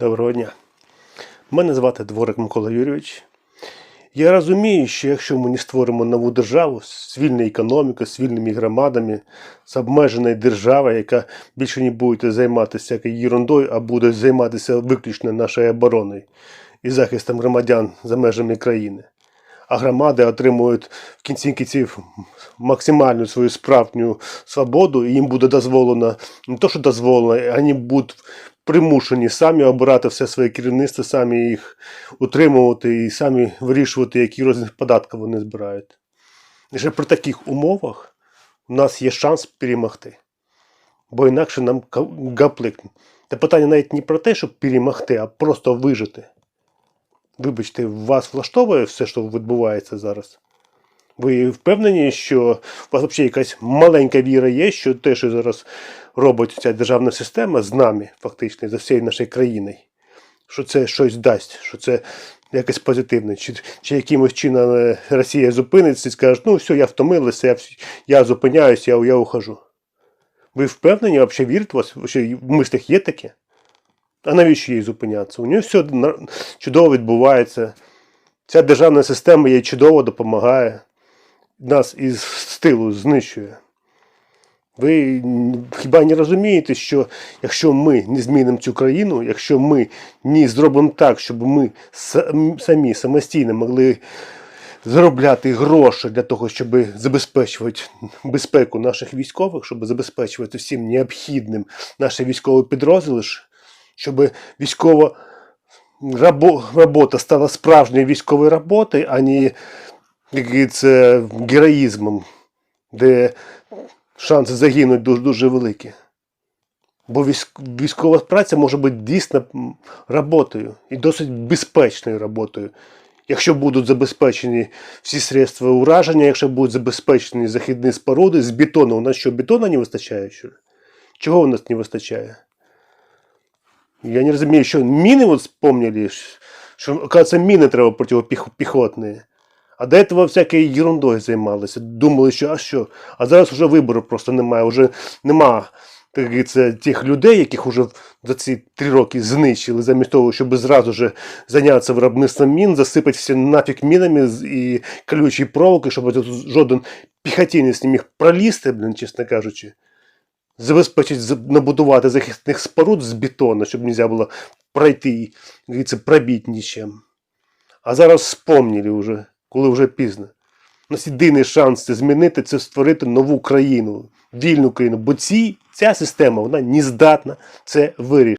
Доброго дня. Мене звати Дворик Микола Юрійович. Я розумію, що якщо ми не створимо нову державу з вільною економікою, з вільними громадами, з обмеженою державою, яка більше не буде займатися всякою ерундою, а буде займатися виключно нашою обороною і захистом громадян за межами країни. А громади отримують в кінці кінців максимальну свою справжню свободу, і їм буде дозволено не то, що дозволено, вони будуть примушені самі обирати все своє керівництво, самі їх утримувати і самі вирішувати, які розмір податки вони збирають. І вже при таких умовах у нас є шанс перемогти. Бо інакше нам гаплик. Та питання навіть не про те, щоб перемогти, а просто вижити. Вибачте, вас влаштовує все, що відбувається зараз? Ви впевнені, що у вас взагалі якась маленька віра є, що те, що зараз робить ця державна система з нами, фактично, за всією нашою країною, що це щось дасть, що це якесь позитивне, чи, чи якимось чином е, Росія зупиниться і скаже, ну все, я втомилася, я, я зупиняюся, я, я ухожу. Ви впевнені, взагалі вірите у вас, що в мислях є таке? А навіщо їй зупинятися? У нього все чудово відбувається. Ця державна система їй чудово допомагає. Нас із стилу знищує. Ви хіба не розумієте, що якщо ми не змінимо цю країну, якщо ми не зробимо так, щоб ми самі самостійно могли заробляти гроші для того, щоб забезпечувати безпеку наших військових, щоб забезпечувати всім необхідним наші військові підрозділи, щоб військова робота стала справжньою військовою роботою, а не як говориться, героїзмом, де шанси загинути дуже, дуже великі. Бо військова праця може бути дійсно роботою і досить безпечною роботою. Якщо будуть забезпечені всі средства ураження, якщо будуть забезпечені західні споруди з бетону, у нас що бетону не вистачає? Що? Чого у нас не вистачає? Я не розумію, що міни от вспомнили, що, оказывается, міни треба протипіхотні. А до этого всякою ерундою займалися. Думали, що а що? А зараз вже вибору просто немає. Вже нема так говориться, тих людей, яких вже за ці три роки знищили, замість того, щоб зразу ж зайнятися виробництвом мін, засипати всі нафіг мінами і колючі проволоки, щоб жоден піхотинець не міг пролізти, блін, чесно кажучи. Забезпечить набудувати захисних споруд з бетону, щоб можна було пройти і як пробити нічим. А зараз спомнили вже, коли вже пізно. У нас єдиний шанс це змінити, це створити нову країну, вільну країну. Бо ці, ця система вона не здатна це вирішити.